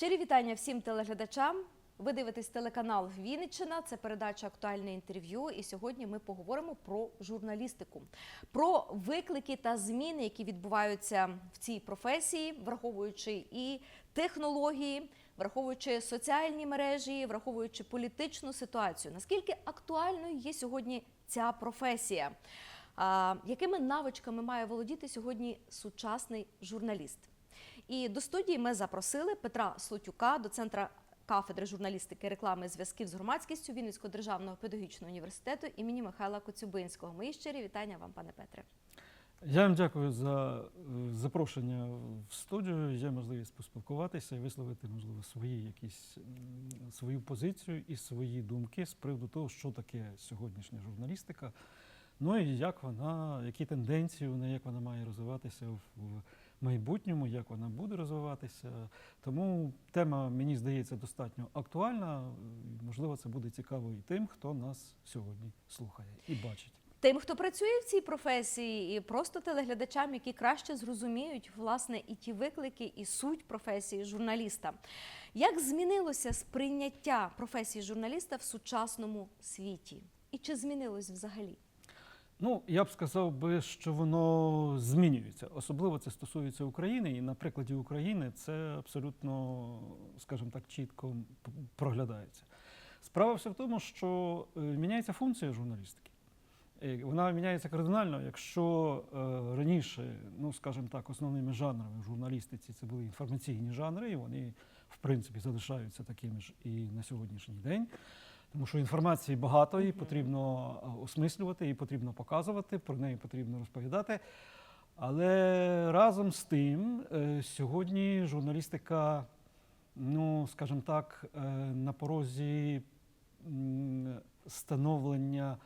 Щирі вітання всім телеглядачам. Ви дивитесь телеканал Вінниччина. Це передача актуальне інтерв'ю. І сьогодні ми поговоримо про журналістику, про виклики та зміни, які відбуваються в цій професії, враховуючи і технології, враховуючи соціальні мережі, враховуючи політичну ситуацію. Наскільки актуальною є сьогодні ця професія? А, якими навичками має володіти сьогодні сучасний журналіст? І до студії ми запросили Петра Слотюка, доцентра кафедри журналістики, реклами зв'язків з громадськістю Вінницького державного педагогічного університету імені Михайла Коцюбинського. Мої щирі вітання вам, пане Петре. Я вам дякую за е, запрошення в студію. Є можливість поспілкуватися і висловити, можливо, свої якісь свою позицію і свої думки з приводу того, що таке сьогоднішня журналістика. Ну і як вона, які тенденції неї, як вона має розвиватися в майбутньому, як вона буде розвиватися. Тому тема, мені здається, достатньо актуальна. Можливо, це буде цікаво і тим, хто нас сьогодні слухає і бачить. Тим, хто працює в цій професії, і просто телеглядачам, які краще зрозуміють власне і ті виклики, і суть професії журналіста. Як змінилося сприйняття професії журналіста в сучасному світі? І чи змінилось взагалі? Ну, я б сказав би, що воно змінюється. Особливо це стосується України, і на прикладі України це абсолютно, скажімо так, чітко проглядається. Справа все в тому, що е, міняється функція журналістики. Вона міняється кардинально. Якщо е, раніше, ну скажімо так, основними жанрами в журналістиці це були інформаційні жанри, і вони в принципі залишаються такими ж і на сьогоднішній день. Тому що інформації багато, і потрібно е, осмислювати, і потрібно показувати, про неї потрібно розповідати. Але разом з тим, е, сьогодні журналістика, ну, скажімо так, е, на порозі становлення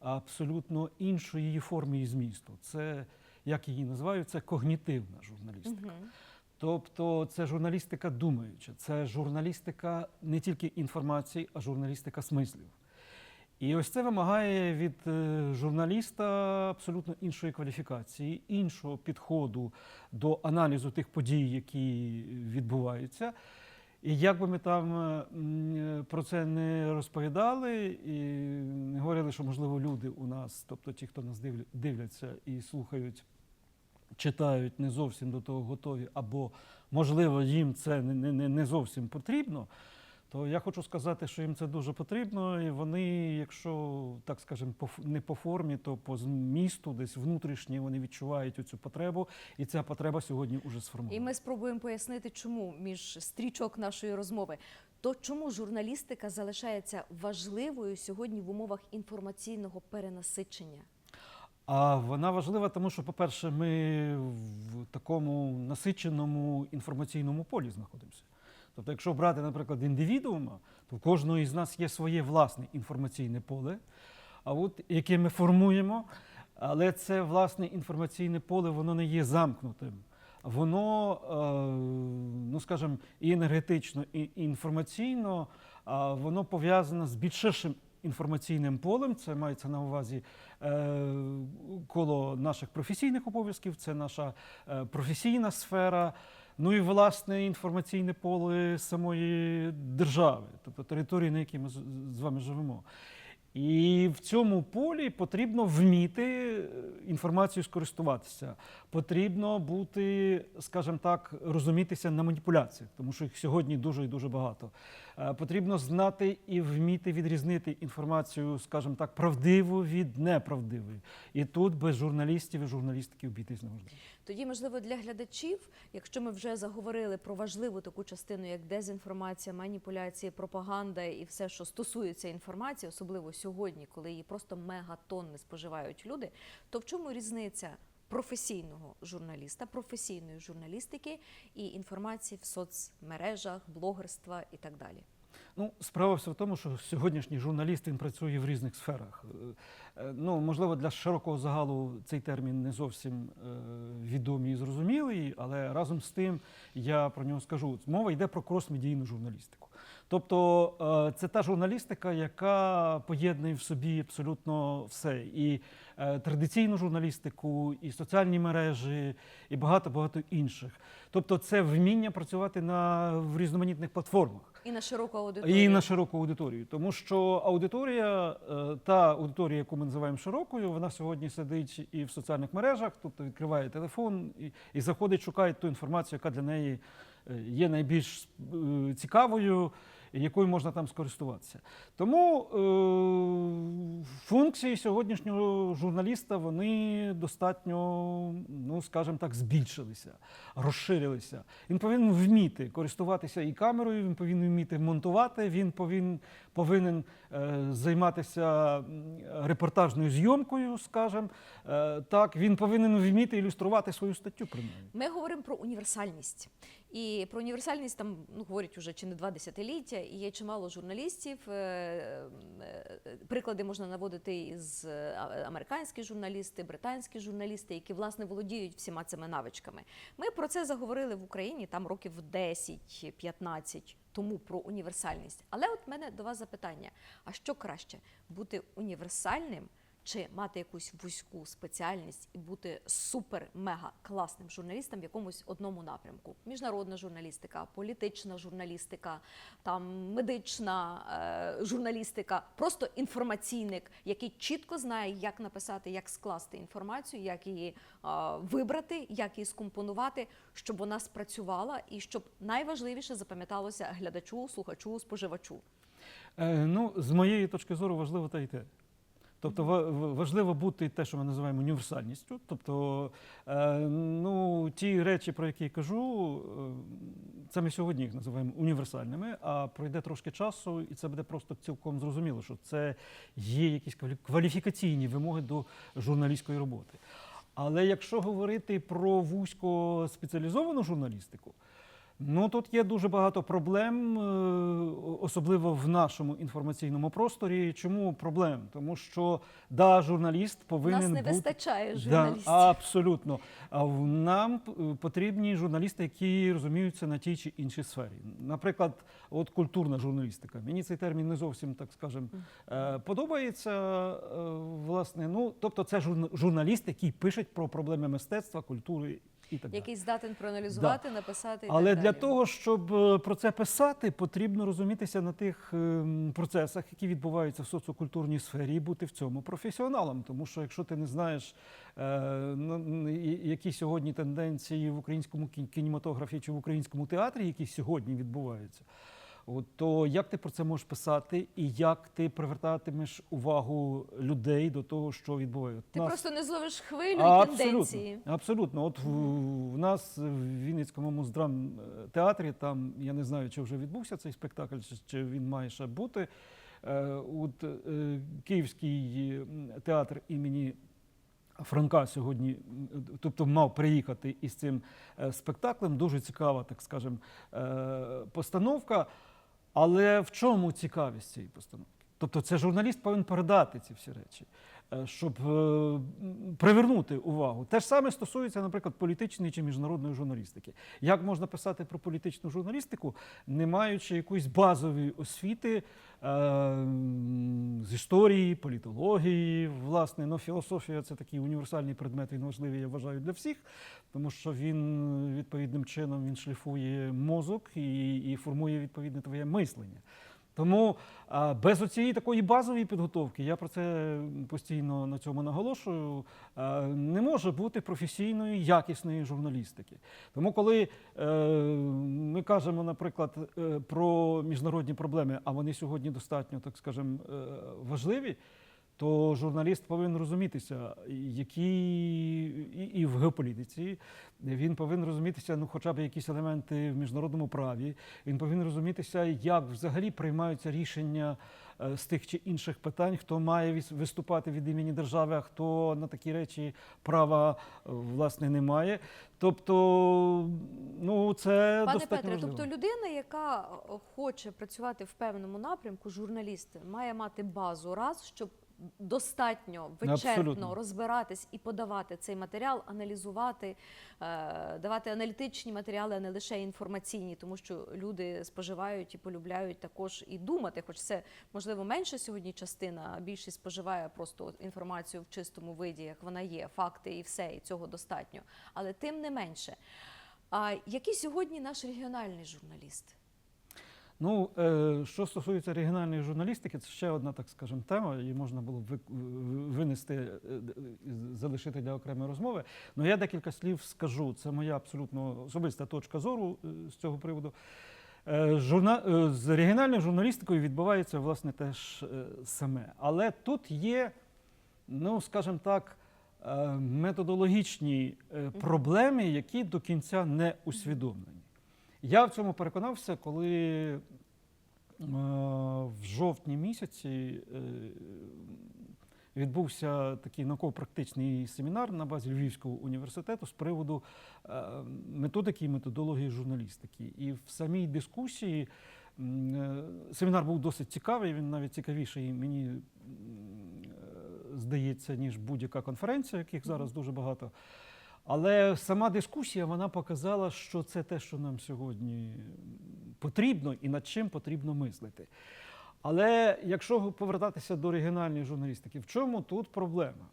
абсолютно іншої її форми і змісту. Це, як її називають, це когнітивна журналістика. Тобто це журналістика думаюча, це журналістика не тільки інформації, а журналістика смислів. І ось це вимагає від е, журналіста абсолютно іншої кваліфікації, іншого підходу до аналізу тих подій, які відбуваються. І як би ми там е, про це не розповідали, і не говорили, що можливо люди у нас, тобто ті, хто нас дивляться і слухають, читають, не зовсім до того готові, або можливо їм це не, не, не- зовсім потрібно. То я хочу сказати, що їм це дуже потрібно, і вони, якщо так скажемо, не по формі, то по змісту, десь внутрішньо вони відчувають цю потребу, і ця потреба сьогодні вже сформована. І ми спробуємо пояснити, чому між стрічок нашої розмови. То чому журналістика залишається важливою сьогодні в умовах інформаційного перенасичення? А вона важлива, тому що, по-перше, ми в такому насиченому інформаційному полі знаходимося. Тобто, якщо брати, наприклад, індивідуума, то в кожного із нас є своє власне інформаційне поле, а от яке ми формуємо, але це власне інформаційне поле, воно не є замкнутим. Воно, е, ну скажімо, і енергетично, і інформаційно, воно пов'язане з більш інформаційним полем. Це мається на увазі е, коло наших професійних обов'язків, це наша е, професійна сфера. Ну і власне інформаційне поле самої держави, тобто території, на якій ми з- вами живемо. І в цьому полі потрібно вміти е, інформацією скористуватися. Потрібно бути, скажімо так, розумітися на маніпуляціях, тому що їх сьогодні дуже і дуже багато. Е, Потрібно знати і вміти відрізнити інформацію, скажімо так, правдиву від неправдивої. І тут без журналістів і журналістики обійтись неможливо. Тоді, можливо, для глядачів, якщо ми вже заговорили про важливу таку частину, як дезінформація, маніпуляції, пропаганда і все, що стосується інформації, особливо сьогодні, коли її просто мегатонни споживають люди, то в чому різниця професійного журналіста, професійної журналістики і інформації в соцмережах, блогерства і так далі? Ну, справа все в тому, що сьогоднішній журналіст він працює в різних сферах. Е, е, Ну, можливо, для широкого загалу цей термін не зовсім е, відомий і зрозумілий, але разом з тим я про нього скажу. Мова йде про крос-медійну журналістику. Тобто це та журналістика, яка поєднує в собі абсолютно все. І традиційну журналістику, і соціальні мережі, і багато багато інших. Тобто, це вміння працювати на в різноманітних платформах. І на широку аудиторію. І на широку аудиторію, тому що аудиторія, е, та аудиторія, яку ми називаємо широкою, вона сьогодні сидить і в соціальних мережах, тобто відкриває телефон і, і заходить, шукає ту інформацію, яка для неї е, є найбільш е, цікавою, якою можна там скористуватися. Тому е, функції сьогоднішнього журналіста вони достатньо, ну скажімо так, збільшилися, розширилися. Він повинен вміти користуватися і камерою, він повинен вміти монтувати, він повинен, повинен е, займатися репортажною зйомкою, скажімо. Е, так, він повинен вміти ілюструвати свою статтю, принаймні. Ми говоримо про універсальність. І про універсальність там ну, говорять уже чи не два десятиліття, і є чимало журналістів. е, е, Приклади можна наводити із е, американські журналісти, британські журналісти, які власне володіють всіма цими навичками. Ми про це заговорили в Україні там років 10-15 тому про універсальність. Але от мене до вас запитання: а що краще бути універсальним? Чи мати якусь вузьку спеціальність і бути супер-мега класним журналістом в якомусь одному напрямку? Міжнародна журналістика, політична журналістика, там медична е, журналістика, просто інформаційник, який чітко знає, як написати, як скласти інформацію, як її е, вибрати, як її скомпонувати, щоб вона спрацювала і щоб найважливіше запам'яталося глядачу, слухачу, споживачу. Е, ну, з моєї точки зору, важливо те і те. Тобто ва- ва- важливо бути те, що ми називаємо універсальністю. Тобто, е, ну, ті речі, про які я кажу, е, це ми сьогодні їх називаємо універсальними, а пройде трошки часу, і це буде просто цілком зрозуміло, що це є якісь квалі- кваліфікаційні вимоги до журналістської роботи. Але якщо говорити про вузько спеціалізовану журналістику, Ну тут є дуже багато проблем, е, особливо в нашому інформаційному просторі. Чому проблем? Тому що да, журналіст повинен Нас не бути вистачає Да, абсолютно. А нам потрібні журналісти, які розуміються на тій чи іншій сфері. Наприклад, от культурна журналістика. Мені цей термін не зовсім так скажем е, подобається. е, Власне, ну тобто, це журна- журналіст, який пише про проблеми мистецтва, культури і так далі. який здатен проаналізувати, написати. І Але так для далі. того, щоб е, про це писати, потрібно розумітися на тих ем, процесах, які відбуваються в соціокультурній сфері, і бути в цьому професіоналом. Тому що якщо ти не знаєш, е, і- які сьогодні тенденції в українському кін- кінематографі чи в українському театрі, які сьогодні відбуваються. То як ти про це можеш писати, і як ти привертатимеш увагу людей до того, що відбувається? Ти Нас- просто не зловиш хвилю а, і тенденції. Абсолютно. От в, в нас в Вінницькому муздрам театрі, там я не знаю, чи вже відбувся цей спектакль, чи, чи він має ще бути. Е, От е, Київський театр імені. Франка сьогодні, тобто мав приїхати із цим е, спектаклем. Дуже цікава, так скажемо, е, постановка. Але в чому цікавість цієї постановки? Тобто, це журналіст повинен передати ці всі речі, щоб е, привернути увагу. Те ж саме стосується, наприклад, політичної чи міжнародної журналістики. Як можна писати про політичну журналістику, не маючи якоїсь базової освіти е, з історії, політології, власне, ну, філософія це такий універсальний предмет, він важливий, я вважаю, для всіх, тому що він відповідним чином він шліфує мозок і, і формує відповідне твоє мислення. Тому без оцієї такої базової підготовки, я про це постійно на цьому наголошую, не може бути професійної, якісної журналістики. Тому, коли е, ми кажемо, наприклад, е, про міжнародні проблеми, а вони сьогодні достатньо, так скажемо, е, важливі, то журналіст повинен розумітися, які і, в геополітиці, він повинен розумітися, ну, хоча б якісь елементи в міжнародному праві. Він повинен розумітися, як взагалі приймаються рішення е, з тих чи інших питань, хто має виступати від імені держави, а хто на такі речі права е, власне не має. Тобто, ну це Пане достатньо Петре, важливо. тобто людина, яка е, хоче працювати в певному напрямку, журналіст, має мати базу раз, щоб достатньо вичерпно Абсолютно. розбиратись і подавати цей матеріал, аналізувати, е, давати аналітичні матеріали, а не лише інформаційні, тому що люди споживають і полюбляють також і думати, хоч це можливо менша сьогодні частина, а більшість споживає просто інформацію в чистому виді, як вона є, факти і все, і цього достатньо. Але тим не менше. А який сьогодні наш регіональний журналіст? Ну, е, що стосується регіональної журналістики, це ще одна, так скажемо, тема. Її можна було б винести, е, залишити для окремої розмови. Ну, я декілька слів скажу. Це моя абсолютно особиста точка зору е, з цього приводу. Е, Журна... З регіональною журналістикою відбувається власне теж е, саме. Але тут є, ну скажімо так, методологічні проблеми, які до кінця не усвідомлені. Я в цьому переконався, коли е, в жовтні місяці е, відбувся такий науково-практичний семінар на базі Львівського університету з приводу е, методики і методології журналістики. І в самій дискусії семінар був досить цікавий, він навіть цікавіший мені здається, ніж будь-яка конференція, яких зараз дуже багато. Але сама дискусія вона показала, що це те, що нам сьогодні потрібно і над чим потрібно мислити. Але якщо повертатися до регіональної журналістики, в чому тут проблема?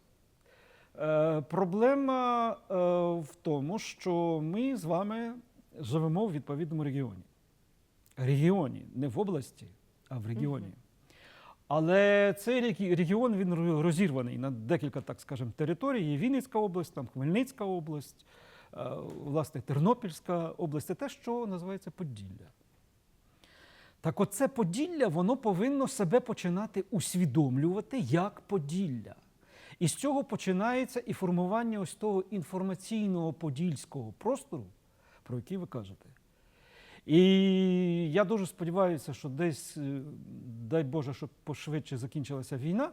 Е, проблема е, в тому, що ми з вами живемо в відповідному регіоні. Регіоні, не в області, а в регіоні. Але цей регіон він розірваний на декілька, так скажемо, територій. Є Вінницька область, там Хмельницька область, е, власне, Тернопільська область. Це те, що називається Поділля. Так оце Поділля, воно повинно себе починати усвідомлювати як Поділля. І з цього починається і формування ось того інформаційного подільського простору, про який ви кажете. І я дуже сподіваюся, що десь, е, дай Боже, щоб пошвидше закінчилася війна.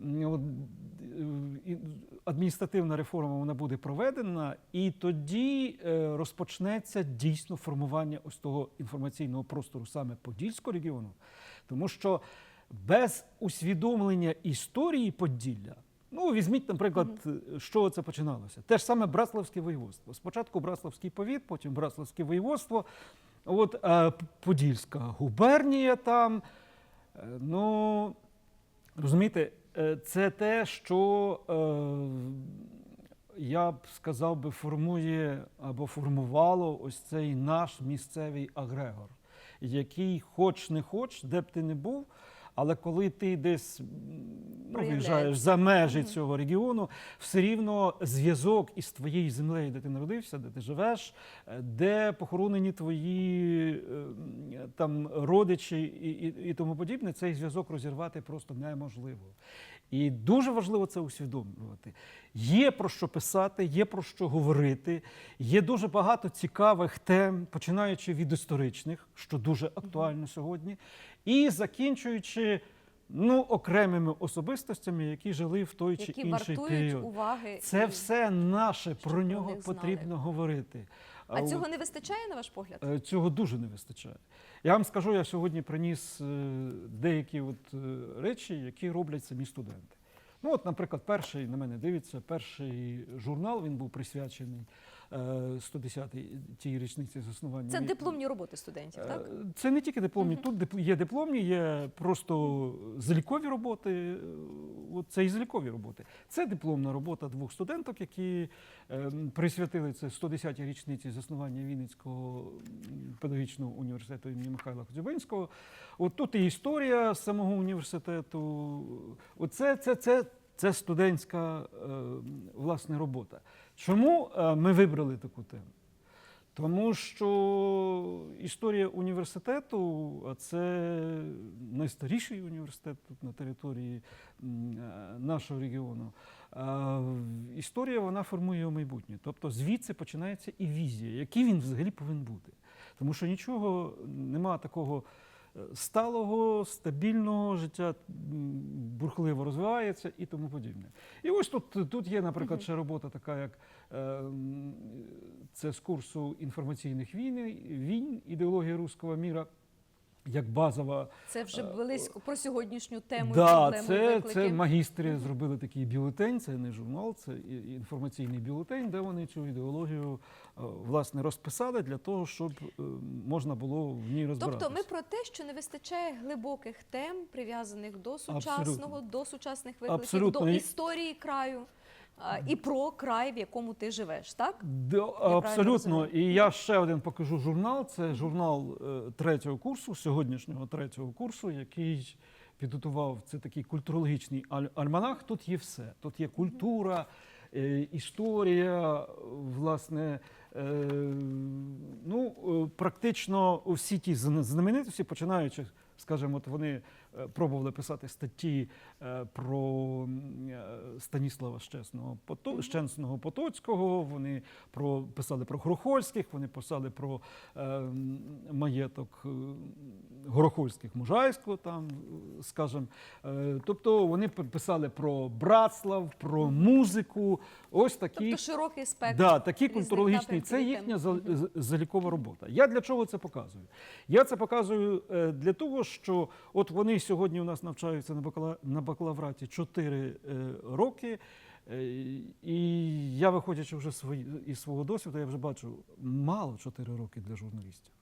е, Адміністративна реформа вона буде проведена, і тоді е, розпочнеться дійсно формування ось того інформаційного простору саме Подільського регіону. Тому що без усвідомлення історії Поділля, ну візьміть, наприклад, з чого це починалося. Те ж саме Браславське воєводство. Спочатку Браславський повіт, потім Браславське воєводство. От е, Подільська губернія там. Е, ну, розумієте, е, це те, що я б сказав би, формує або формувало ось цей наш місцевий агрегор, який, хоч не хоч, де б ти не був, але коли ти десь ну, виїжджаєш за межі Мгм. цього регіону, все рівно зв'язок із твоєю землею, де ти народився, де ти живеш, е, де похоронені твої е, там родичі і, і, і тому подібне, цей зв'язок розірвати просто неможливо. І дуже важливо це усвідомлювати. Є про що писати, є про що говорити, є дуже багато цікавих тем, починаючи від історичних, що дуже актуально сьогодні, і закінчуючи ну, окремими особистостями, які жили в той чи Які інший період. уваги? Це і- все наше, щоб про нього потрібно говорити. А цього не вистачає, на ваш погляд? Е, Цього дуже не вистачає. Я вам скажу, я сьогодні приніс е, деякі от, е, речі, які роблять самі студенти. Ну, от, наприклад, перший на мене дивиться, перший журнал він був присвячений е, 110-й тій річниці заснування. Це дипломні роботи студентів, Е, так? Це не тільки дипломні, тут є дипломні, є просто залікові роботи. е, це і залікові роботи. Це дипломна робота двох студенток, які присвятили це 110-й річниці заснування Вінницького педагогічного університету імені Михайла Коцюбинського. От тут і історія самого університету. Оце це, це, це студентська е, власне робота. Чому е, ми вибрали таку тему? Тому що історія університету, а це найстаріший університет тут на території е, нашого регіону. Історія вона формує майбутнє. Тобто звідси починається і візія, який він взагалі повинен бути. Тому що нічого нема такого е, сталого, стабільного життя бурхливо розвивається і тому подібне. І ось тут, тут є, наприклад, ще робота така, як е, це з курсу інформаційних війн, війн ідеологія руського міра. Як базова. Це вже Е, близько про сьогоднішню тему. Да, це, виклики. це магістри зробили такий бюлетень, це не журнал, це інформаційний бюлетень, де вони цю ідеологію е, власне розписали для того, щоб е, можна було в ній розбиратися. Тобто ми про те, що не вистачає глибоких тем, прив'язаних до сучасного, Абсолютно. до сучасних викликів, Абсолютно. до історії краю і про край, в якому ти живеш, так? Да, абсолютно. І я ще один покажу журнал. Це журнал е, третього курсу, сьогоднішнього третього курсу, який підготував це такий культурологічний аль- альманах. Тут є все. Тут є культура, е, історія, власне. е, Ну, практично всі ті зна- знаменитості, починаючи, скажімо, от вони пробували писати статті е, про е, Станіслава Щесного Щесного Потоцького, вони про, писали про Грохольських, вони писали про е, маєток Горохольських Мужайського, там, скажімо. Е, Тобто вони писали про братслав, про музику. Ось такі. Тобто широкий спектр. Да, такі культурологічні, це їхня залікова робота. Я для чого це показую? Я це показую для того, що от вони сьогодні у нас навчаються на, бакала, на бакалавраті 4 е, роки. Е, І я, виходячи вже свої, із свого досвіду, я вже бачу мало 4 роки для журналістів.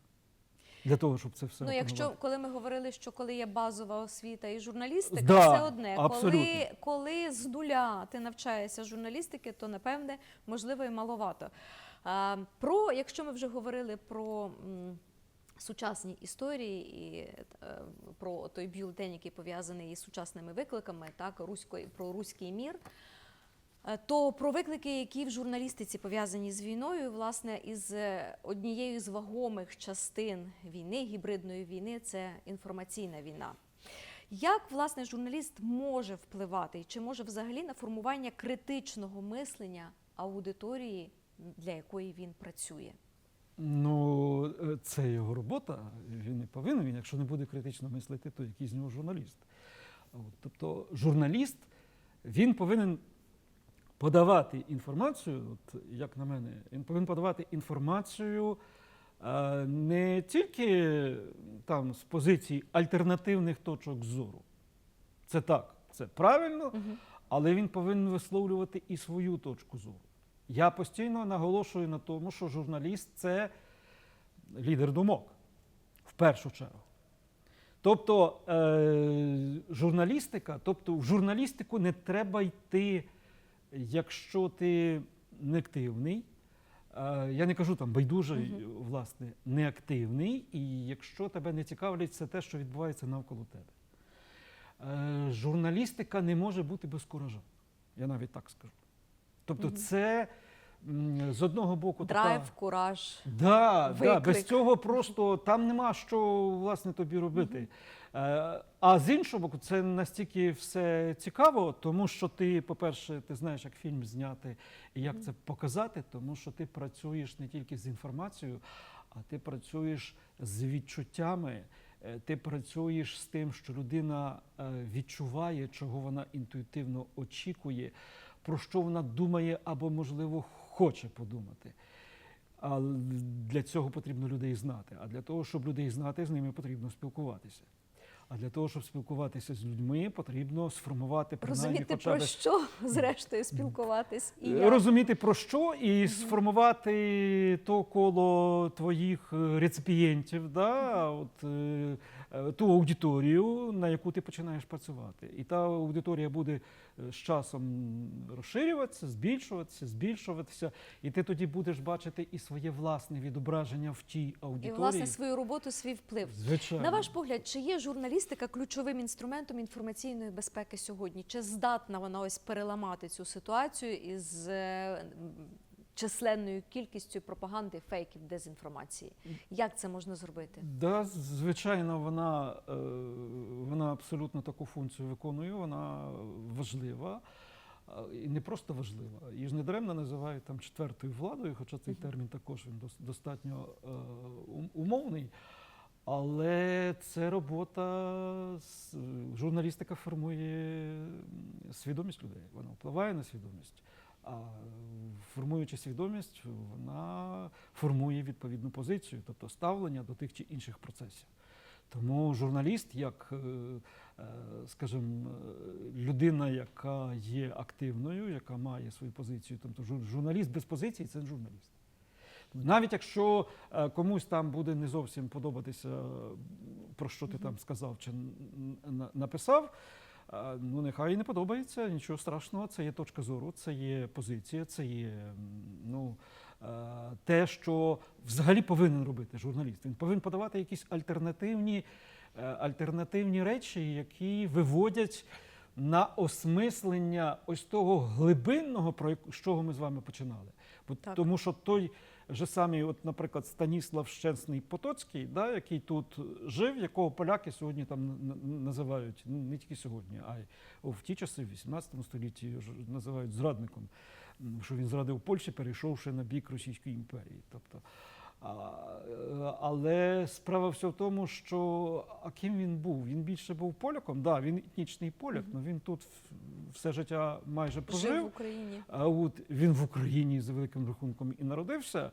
Для того, щоб це все Ну, якщо коли ми говорили, що коли є базова освіта і журналістика, Да, це одне. абсолютно. Коли, коли з нуля ти навчаєшся журналістики, то напевне можливо і маловато. А, про, якщо ми вже говорили про. М, Сучасні історії і е, про той бюлетень, який пов'язаний із сучасними викликами, так руської про руський мір. Е, То про виклики, які в журналістиці пов'язані з війною, власне, із е, однією з вагомих частин війни, гібридної війни, це інформаційна війна. Як власне журналіст може впливати, і чи може взагалі на формування критичного мислення аудиторії, для якої він працює? Ну, е, це його робота. Він не повинен. Він, якщо не буде критично мислити, то який з нього журналіст. От, тобто, журналіст він повинен подавати інформацію, от, як на мене, він повинен подавати інформацію е, не тільки там з позиції альтернативних точок зору. Це так, це правильно, але він повинен висловлювати і свою точку зору. Я постійно наголошую на тому, що журналіст це лідер думок в першу чергу. Тобто е, журналістика, тобто в журналістику не треба йти, якщо ти не активний. Е, я не кажу там байдужий, власне, неактивний, і якщо тебе не цікавлять все те, що відбувається навколо тебе. Е, журналістика не може бути без куража. Я навіть так скажу. Тобто, це м, з одного боку Драйв, така. кураж. Да, да, без цього просто там нема що власне тобі робити. Е, а з іншого боку, це настільки все цікаво, тому що ти, по-перше, ти знаєш, як фільм зняти і як це показати, тому що ти працюєш не тільки з інформацією, а ти працюєш з відчуттями. е, Ти працюєш з тим, що людина е, відчуває, чого вона інтуїтивно очікує, про що вона думає або, можливо, хоче подумати. А для цього потрібно людей знати. А для того, щоб людей знати, з ними потрібно спілкуватися. А для того, щоб спілкуватися з людьми, потрібно сформувати принаймні Розуміти хоча про б що зрештою спілкуватись і Е, як. розуміти про що і сформувати то коло твоїх е, реципієнтів, да, от, е, ту аудиторію, на яку ти починаєш працювати. І та аудиторія буде е, з часом розширюватися, збільшуватися, збільшуватися, і ти тоді будеш бачити і своє власне відображення в тій І власне свою роботу, свій вплив. Звичайно. На ваш погляд, чи є журналістика ключовим інструментом інформаційної безпеки сьогодні? Чи здатна вона ось переламати цю ситуацію із е, численною кількістю пропаганди, фейків, дезінформації? Як це можна зробити? Да, звичайно, вона, е, вона абсолютно таку функцію виконує, вона важлива. І не просто важлива. Її ж не даремно називають там четвертою владою, хоча цей термін також він достатньо е, умовний. Але це робота, журналістика формує свідомість людей. Вона впливає на свідомість. А формуючи свідомість, вона формує відповідну позицію, тобто ставлення до тих чи інших процесів. Тому журналіст, як, е, е, скажімо, е, людина, яка є активною, яка має свою позицію, тобто журналіст без позиції це журналіст. Навіть якщо комусь там буде не зовсім подобатися, про що ти там сказав чи написав, ну нехай не подобається, нічого страшного, це є точка зору, це є позиція, це є ну, е, те, що взагалі повинен робити журналіст. Він повинен подавати якісь альтернативні, е, альтернативні речі, які виводять на осмислення ось того глибинного, про чого ми з вами починали. Бо, тому що той же самі, от, наприклад, Станіслав Щенсний Потоцький, да, який тут жив, якого поляки сьогодні там називають ну, не тільки сьогодні, а й в ті часи, в 18 столітті, називають зрадником, що він зрадив Польщі, перейшовши на бік Російської імперії. Тобто, але справа все в тому, що а ким він був? Він більше був поляком. Да, він етнічний поляк, але він тут все життя майже Жив в. Україні. А от він в Україні за великим рахунком і народився.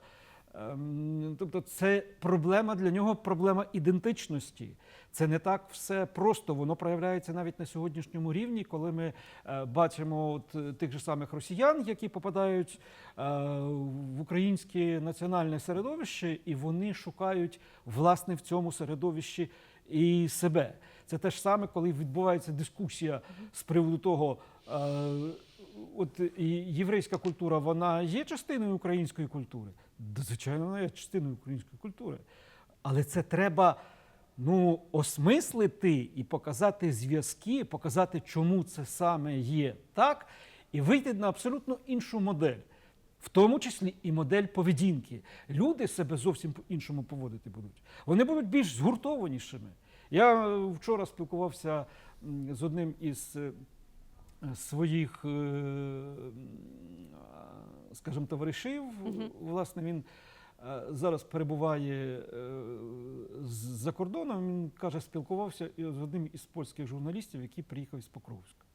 Ем, Тобто, це проблема для нього, проблема ідентичності. Це не так все просто. Воно проявляється навіть на сьогоднішньому рівні, коли ми е, бачимо от, е, тих же самих росіян, які попадають е, в українське національне середовище, і вони шукають власне в цьому середовищі і себе. Це те ж саме, коли відбувається дискусія з приводу того. От єврейська культура, вона є частиною української культури. Звичайно, вона є частиною української культури. Але це треба ну, осмислити і показати зв'язки, показати, чому це саме є так, і вийти на абсолютно іншу модель. В тому числі і модель поведінки. Люди себе зовсім по-іншому поводити будуть. Вони будуть більш згуртованішими. Я е, вчора спілкувався з одним із е, своїх, е, скажімо, товаришів. Мгм. Власне, він е, зараз перебуває е, за кордоном. Він каже, спілкувався з одним із польських журналістів, який приїхав із Покровська.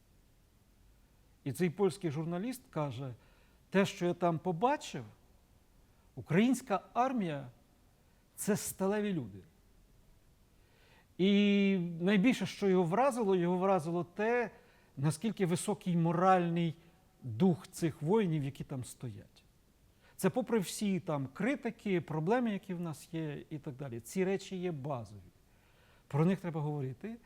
І цей польський журналіст каже: те, що я там побачив, українська армія це сталеві люди. І найбільше, що його вразило, його вразило те, наскільки високий моральний дух цих воїнів, які там стоять. Це попри всі там критики, проблеми, які в нас є, і так далі. Ці речі є базові. Про них треба говорити,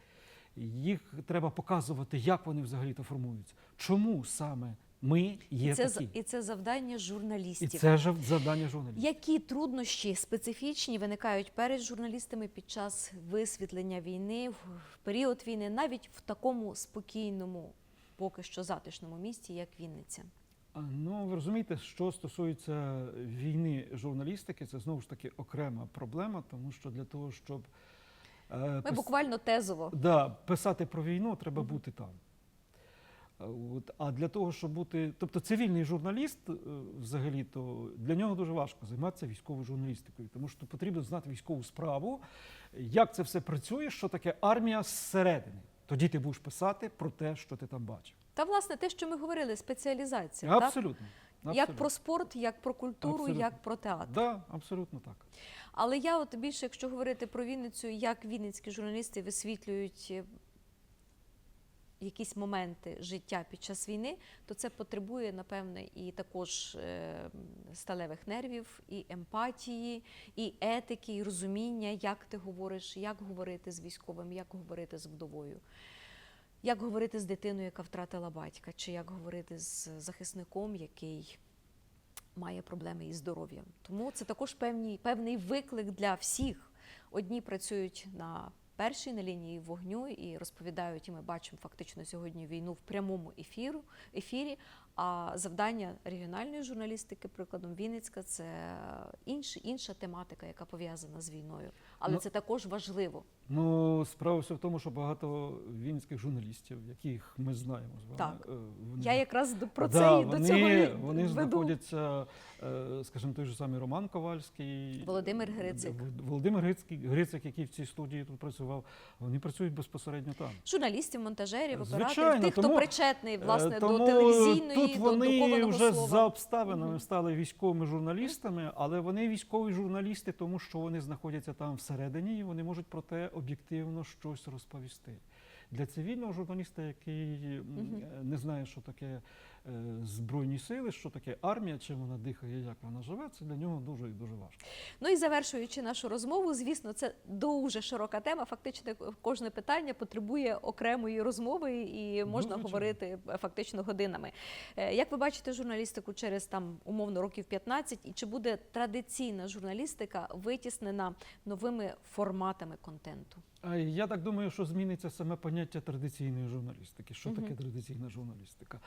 їх треба показувати, як вони взагалі-то формуються. Чому саме ми є І це, такі? і це завдання І журналістів. це ж завдання журналістів. Які труднощі специфічні виникають перед журналістами під час висвітлення війни, в період війни, навіть в такому спокійному, поки що затишному місті, як Вінниця? Ну, ви розумієте, що стосується війни журналістики, це знову ж таки окрема проблема, тому що для того, щоб е, Ми пис- буквально тезово. да, писати про війну, треба бути там. А От, а для того, щоб бути. Тобто цивільний журналіст, е, взагалі, то для нього дуже важко займатися військовою журналістикою, тому що потрібно знати військову справу, як це все працює, що таке армія зсередини. Тоді ти будеш писати про те, що ти там бачив. Та власне те, що ми говорили, спеціалізація. Так? Абсолютно. Як абсолютно. про спорт, як про культуру, Абсолютно. як про театр. Да, абсолютно так. Але я от більше, якщо говорити про Вінницю, як вінницькі журналісти висвітлюють е, якісь моменти життя під час війни, то це потребує, напевне, і також е, сталевих нервів, і емпатії, і етики, і розуміння, як ти говориш, як говорити з військовим, як говорити з вдовою. Як говорити з дитиною, яка втратила батька, чи як говорити з захисником, який має проблеми із здоров'ям. Тому це також певний, певний виклик для всіх. Одні працюють на першій на лінії вогню і розповідають, і ми бачимо фактично сьогодні війну в прямому ефіру, ефірі. А завдання регіональної журналістики, прикладом Вінницька, це інша, інша тематика, яка пов'язана з війною. Але Ну, це також важливо. Ну, справа все в тому, що багато вінницьких журналістів, яких ми знаємо з вами. Так. е, вони- Я якраз до- про Да, це і вони, до цього і вони веду. знаходяться, е, скажімо, той же самий Роман Ковальський, Володимир е, Грицик. Володимир Грицький, Грицик, який в цій студії тут працював, вони працюють безпосередньо там. Журналістів, монтажерів, Звичайно, операторів, тих, хто причетний власне Е, до телевізійної тут тут до вже слова. за обставинами стали військовими журналістами, але вони військові журналісти, тому що вони знаходяться там всередині і вони можуть про те об'єктивно щось розповісти. Для цивільного журналіста, який угу. Не знає, що таке збройні сили, що таке армія, чим вона дихає, як вона живе, це для нього дуже і дуже важко. Ну і завершуючи нашу розмову, звісно, це дуже широка тема. Фактично, кожне питання потребує окремої розмови, і можна звичайно. говорити е, фактично годинами. Е, Як ви бачите журналістику через там умовно років 15, і чи буде традиційна журналістика витіснена новими форматами контенту? Я так думаю, що зміниться саме поняття традиційної журналістики. Що таке традиційна журналістика?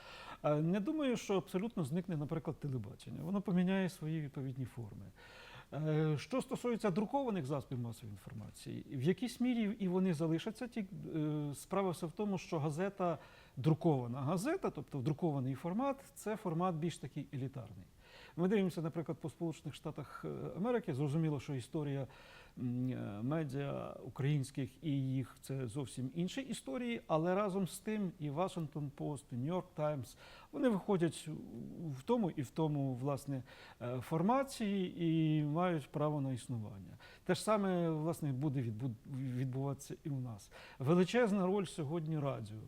Не думаю, що абсолютно зникне, наприклад, телебачення. Воно поміняє свої відповідні форми. Е, Що стосується друкованих засобів масової інформації, в якійсь мірі і вони залишаться. Ті е, справа все в тому, що газета друкована газета, тобто друкований формат, це формат більш такий елітарний. Ми дивимося, наприклад, по Сполучених Штатах е, Америки. Зрозуміло, що історія медіа українських і їх це зовсім інші історії, але разом з тим і Washington Post, і York Times, вони виходять в тому і в тому власне е, форматі і мають право на існування. Те ж саме власне буде відбуватися і у нас. Величезна роль сьогодні радіо.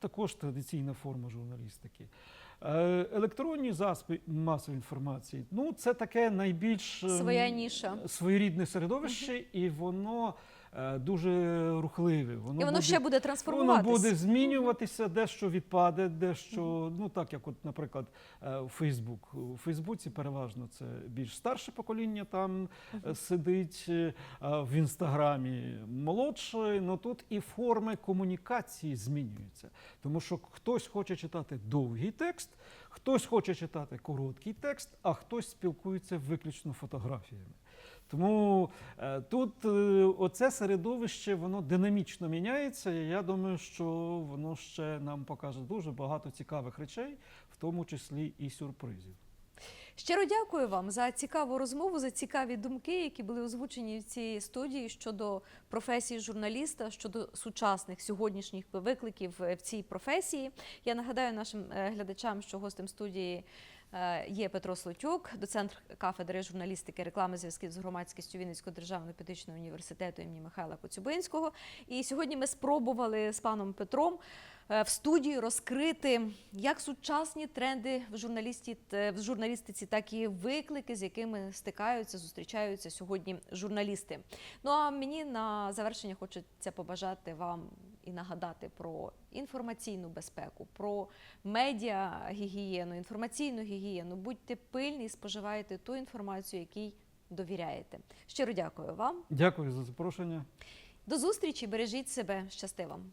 Також традиційна форма журналістики. Е, Електронні засоби масової інформації ну це таке найбільш ем, Своя ніша. своєрідне середовище, і воно дуже рухливе. Воно І воно буде, ще буде воно буде змінюватися, дещо відпаде, дещо, ну так як, от, наприклад, е, у Фейсбук. У Фейсбуці переважно це більш старше покоління там е, сидить, е, в інстаграмі молодше. Ну тут і форми комунікації змінюються. Тому що хтось хоче читати довгий текст, хтось хоче читати короткий текст, а хтось спілкується виключно фотографіями. Тому е, тут е, оце середовище воно динамічно міняється. І я думаю, що воно ще нам покаже дуже багато цікавих речей, в тому числі і сюрпризів. Щиро дякую вам за цікаву розмову, за цікаві думки, які були озвучені в цій студії щодо професії журналіста, щодо сучасних сьогоднішніх викликів е, в цій професії. Я нагадаю нашим глядачам, що гостем студії. Е, Є Петро Слотюк, доцент кафедри журналістики, реклами зв'язків з громадськістю Вінницького державного педагогічного університету імені Михайла Коцюбинського. І сьогодні ми спробували з паном Петром е, в студії розкрити як сучасні тренди в журналісті в журналістиці, так і виклики, з якими стикаються, зустрічаються сьогодні журналісти. Ну а мені на завершення хочеться побажати вам і нагадати про інформаційну безпеку, про медіа гігієну, інформаційну гігієну. Будьте пильні, споживайте ту інформацію, якій довіряєте. Щиро дякую вам. Дякую за запрошення. До зустрічі, бережіть себе, щасти вам.